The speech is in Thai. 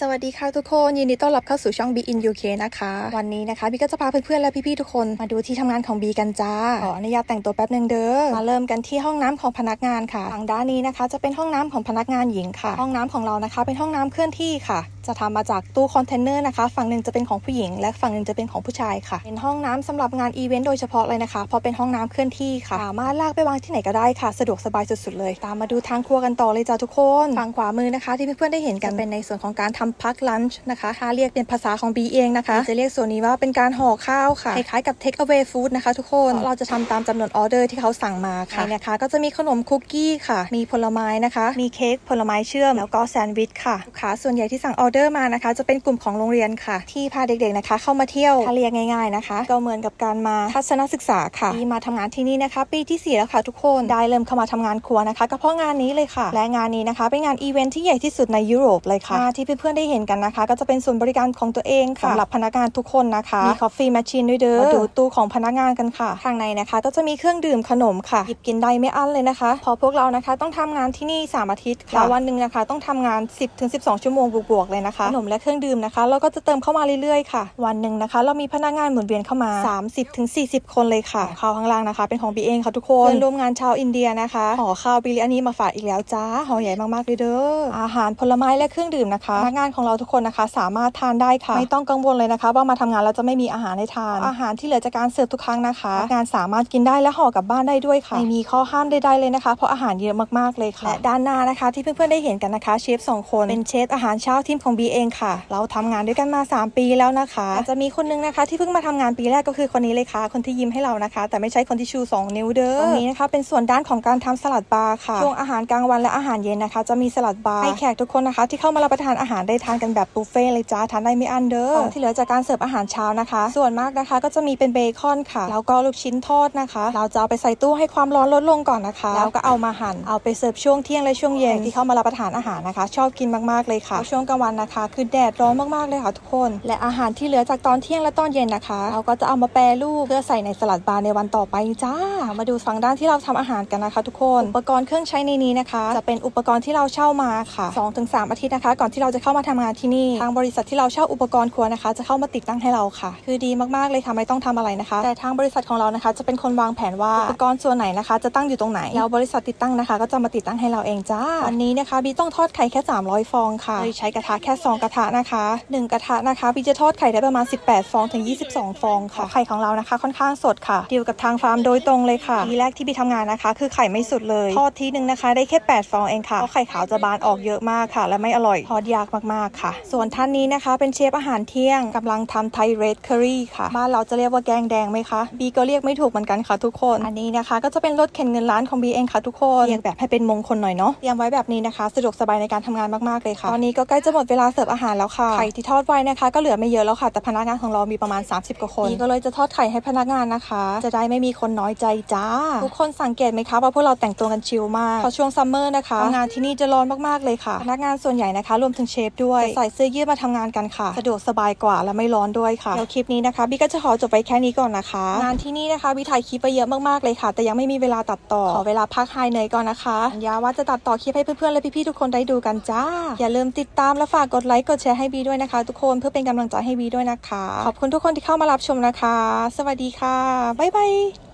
สวัสดีค่ะทุกคน ยินดีต้อนรับเข้าสู่ช่อง B in UK นะคะ วันนี้นะคะบีก็จะพาเพื่อนๆ และพี่ๆ ทุกคนมาดูที่ทำงานของบีกันจ้า ขออนุญาตแต่งตัวแป๊บนึงเด้อมาเริ่มกันที่ห้องน้ำของพนักงานค่ะทางด้านนี้นะคะ จะเป็นห้องน้ำของพนักงานหญิงค่ะ ห้องน้ำของเรานะคะ เป็นห้องน้ำเคลื่อนที่ค่ะ จะทำมาจากตู้คอนเทนเนอร์นะคะ ฝั่งหนึ่งจะเป็นของผู้หญิง และฝั่งหนึ่งจะเป็นของผู้ชายค่ะ เป็นห้องน้ำสำหรับงานอีเวนต์โดยเฉพาะเลยนะคะเพราะเป็นห้องน้ำเคลื่อนที่ค่ะสามารถลากไปวางที่ไหนก็ได้ค่ะ สะดวกสบายสุดๆเลย ตามมาดูทางครัวกันต่อเลยจ้าทุกคนฝั่งขวามือนะคะ ที่เพื่อนๆได้เห็นกันเป็นในส่วนของการทำพักลันช์นะคะถ้าเรียกเป็นภาษาของบีเองนะคะ จะเรียกส่วนนี้ว่าเป็นการห่อข้าวค่ะ คล้ายๆกับ take away food นะคะ ทุกคน เราจะทำตามจำนวนออเดอร์ที่เขาสั่งมาค่ะนะคะ ก็จะมีขนมคุกกี้ค่ะ มีผลไม้นะคะ มีเค้กผลไม้เชื่อม แล้วก็แซนด์วิชค่ะ ลูกค้าส่วนใหญ่ที่สั่งออเดอร์มานะคะ จะเป็นกลุ่มของโรงเรียนค่ะ ที่พาเด็กๆนะคะ เข้ามาเที่ยวถ้าเรียกง่าย ๆนะคะ ก็เหมือนกับการมาทัศนศึกษาค่ะที่มาทำงานที่นี่นะคะ ปีที่สี่แล้วค่ะ ทุกคนได้เริ่มเข้ามาทำงานครัวนะคะ ก็เพราะงานนี้เลยค่ะ และงานนี้นะคะ เป็นงานอีเวนท์ที่ใหญ่ที่สุดในยุโรปเลยค่ะหน้าที่เพื่อนๆได้เห็นกันนะคะ ก็จะเป็นส่วนบริการของตัวเองค่ะสำหรับพนักงานทุกคนนะคะ มีคอฟฟี่แมชชีนด้วยเด้อมาดูตู้ของพนักงานกันค่ะ ข้างในนะคะ ก็จะมีเครื่องดื่มขนมค่ะหยิบกินได้ไม่อั้นเลยนะคะ พอพวกเรานะคะ ต้องทำงานที่นี่ 3 อาทิตย์ค่ะแล้ววันหนึ่งนะคะ ต้องทำงาน 10ถึง12 ชั่วโมงบวกๆเลยนะคะขนมและเครื่องดื่มนะคะเราก็จะเติมเข้ามาเรื่อยๆค่ะ วันหนึ่งนะคะ เรามีพนักงานหมุนเวียนเข้ามา 30ถึง40 คนเลยค่ะข้าวข้างล่างนะคะ เป็นของบีเองค่ะทุกคนเพื่อนร่วมงานชาวอินเดียนะคะห่อข้าวบิริยานีมาฝากอีกแล้วจ้าห่อใหญ่มากๆเลยเด้ออาหารผลไม้และเครื่องดื่มนะคะพนักงานของเราทุกคนนะคะ สามารถทานได้ค่ะ ไม่ต้องกังวลเลยนะคะ ว่ามาทำงานแล้วจะไม่มีอาหารให้ทาน อาหารที่เหลือจากการเสิร์ฟทุกครั้งนะคะพนักงานสามารถกินได้และห่อกลับบ้านได้ด้วยค่ะไม่มีข้อห้ามใดๆเลยนะคะ เพราะอาหารเยอะมากๆเลยค่ะและด้านหน้านะคะ ที่เพื่อนๆได้เห็นกันนะคะเชฟสองคนเป็นเชฟอาหารเช้าทีมของบีเองค่ะ เราทำงานด้วยกันมา 3 ปีแล้วนะคะอาจจะมีคนนึงนะคะที่เพิ่งมาทำงานปีแรกก็คือคนนี้เลยค่ะ คนที่ยิ้มให้เรานะคะ แต่ไม่ใช่คนที่ชู 2 นิ้วเด้อตรงนี้นะคะเป็นส่วนด้านของการทำสลัดบาร์ค่ะช่วงอาหารกลางวันและอาหารเย็นนะคะ จะมีสลัดบาร์ให้แขกทุกคนนะคะ ที่เข้ามารับประทานอาหารได้ทานกันแบบบุฟเฟ่ต์เลยจ้าทานได้ไม่อั้นเด้อของที่เหลือจากการเสิร์ฟอาหารเช้านะคะ ส่วนมากนะคะก็จะมีเป็นเบคอนค่ะ แล้วก็ลูกชิ้นทอดนะคะ เราจะเอาไปใส่ตู้ให้ความร้อนลดลงก่อนนะคะ แล้วก็เอามาหั่นเอาไปเสิร์ฟช่วงเที่ยงและช่วงเย็นที่เข้ามารับประทานอาหารนะคะ ชอบกินมากๆเลยค่ะช่วงกลางวันนะคะ คือแดดร้อนมากๆเลยค่ะทุกคน และอาหารที่เหลือจากตอนเที่ยงและตอนเย็นนะคะ เราก็จะเอามาแปรรูปเพื่อใส่ในสลัดบาร์ในวันต่อไปจ้า มาดูฝั่งด้านที่เราทำอาหารกันนะคะ ทุกคน อุปกรณ์เครื่องใช้ในนี้นะคะ จะเป็นอุปกรณ์ที่เราเช่ามาค่ะ2-3อาทิตย์นะคะ ก่อนที่เราจะเข้ามาทำงานที่นี่ ทางบริษัทที่เราเช่าอุปกรณ์ครัวนะคะ จะเข้ามาติดตั้งให้เราค่ะ คือดีมากๆเลยค่ะไม่ต้องทำอะไรนะคะ แต่ทางบริษัทของเรานะคะ จะเป็นคนวางแผนว่าอุปกรณ์ส่วนไหนนะคะ จะตั้งอยู่ตรงไหนแล้วบริษัทติดตั้งนะคะ ก็จะมาติดตั้งให้เราเองจ้าวันนี้นะคะบีต้องทอดไข่แค่ 300 ฟองค่ะใช้กระทะแค่ 2 กระทะนะคะหนึ่งกระทะนะคะบีจะทอดไข่ได้ประมาณ 18 ฟองถึง 22 ฟองค่ะไข่ของเรานะคะค่อนข้างสดค่ะดีลกับทางฟาร์มโดยตรงเลยค่ะทีแรกที่บีทำงานนะคะ คือไข่ไม่สุดเลยทอดทีหนึ่งนะคะ ได้แค่ 8 ฟองเองค่ะเพราะไข่ขาวจะบานออกเยอะมากค่ะ และไม่อร่อยทอดยากมากๆค่ะ ส่วนท่านนี้นะคะ เป็นเชฟอาหารเที่ยงกำลังทำไทยเรดเคอรี่ค่ะ บ้านเราจะเรียกว่าแกงแดงไหมคะ บีก็เรียกไม่ถูกเหมือนกันค่ะทุกคน อันนี้นะคะ ก็จะเป็นรถเข็นเงินล้านของบีเองค่ะทุกคนเรียกแบบให้เป็นมงคลหน่อยเนาะเตรียมไว้แบบนี้นะคะ สะดวกสบายในการทำงานมากๆเลยค่ะ ตอนนี้ก็ใกล้จะหมดเวลาเสิร์ฟอาหารแล้วค่ะ ไข่ที่ทอดไว้นะคะ ก็เหลือไม่เยอะแล้วค่ะ แต่พนักงานของเรามีประมาณ 30 กว่าคนบีก็เลยจะทอดไข่ให้พนักงานนะคะ จะได้ไม่มีคนน้อยใจจ้า ทุกคนสังเกตไหมคะว่าพวกเราแต่งตัวกันชิลมากพอช่วงซัมเมอร์นะคะงานที่นี่จะร้อนมากๆเลยค่ะพนักงานส่วนใหญ่นะคะรวมถึงเชฟด้วยจะใส่เสื้อยืดมาทำงานกันค่ะ สะดวกสบายกว่าและไม่ร้อนด้วยค่ะแล้วคลิปนี้นะคะบีก็จะขอจบไปแค่นี้ก่อนนะคะ งานที่นี่นะคะบีถ่ายคลิปไปเยอะมากๆเลยค่ะ แต่ยังไม่มีเวลาตัดต่อขอเวลาพักหายเหนื่อยก่อนนะคะสัญญาว่าจะตัดต่อคลิปให้เพื่อนๆและพี่ๆทุกคนได้ดูกันจ้า อย่าลืมติดตามและฝากกดไลค์กดแชร์ให้บีด้วยนะคะ ทุกคนเพื่อเป็นกำลังใจให้บีด้วยนะคะ ขอบคุณทุกคนที่เข้ามารับชมนะคะ สวัสดีค่ะบ๊ายบาย